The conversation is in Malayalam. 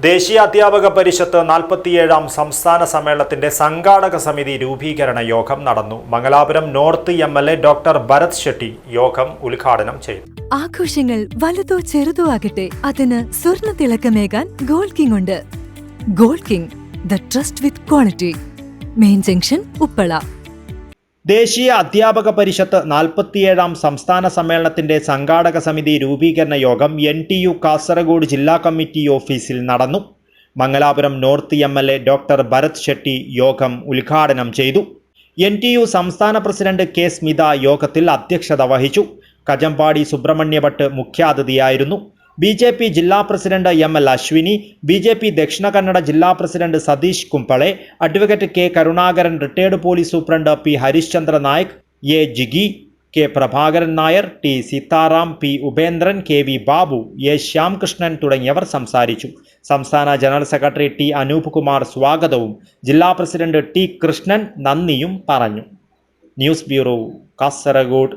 ദേശീയ അധ്യാപക പരിഷത്ത് നാൽപ്പത്തിയേഴാം സംസ്ഥാന സമ്മേളനത്തിന്റെ സംഘാടക സമിതി രൂപീകരണ യോഗം നടന്നു. Mangalapuram north M L A doctor Bharath Shetty യോഗം ഉദ്ഘാടനം ചെയ്തു. ആഘോഷങ്ങൾ വലുതോ ചെറുതോ ആകട്ടെ അതിന് സ്വർണ തിളക്കമേകാൻ ഗോൾഡ് കിങ് ഉണ്ട്. Gold king the trust with quality. Main junction Uppala. Deshiya Adhyapaka Parishath നാൽപ്പത്തിയേഴാം സംസ്ഥാന സമ്മേളനത്തിന്റെ സംഘാടക സമിതി രൂപീകരണ യോഗം എൻ ടി യു കാസർഗോഡ് ജില്ലാ കമ്മിറ്റി ഓഫീസിൽ നടന്നു. Mangalapuram north M L A doctor Bharath Shetty യോഗം ഉദ്ഘാടനം ചെയ്തു. എൻ ടി യു സംസ്ഥാന പ്രസിഡന്റ് കെ സ്മിത യോഗത്തിൽ അധ്യക്ഷത വഹിച്ചു. കജമ്പാടി സുബ്രഹ്മണ്യ ഭട്ട് മുഖ്യാതിഥിയായിരുന്നു. ബി ജെ പി ജില്ലാ president M L Ashwini B J P Dakshina Kannada ജില്ലാ president Satheesh Kumble advocate K Karunakaran retired police superintendent P Harishchandra Nayak A Jigi K Prabhakaran Nair T Seetharam P Upendran K V Babu A Shyamkrishnan തുടങ്ങിയവർ സംസാരിച്ചു. സംസ്ഥാന general secretary T Anoop Kumar സ്വാഗതവും ജില്ലാ പ്രസിഡന്റ് ടി കൃഷ്ണൻ നന്ദിയും പറഞ്ഞു. News bureau Kasaragod.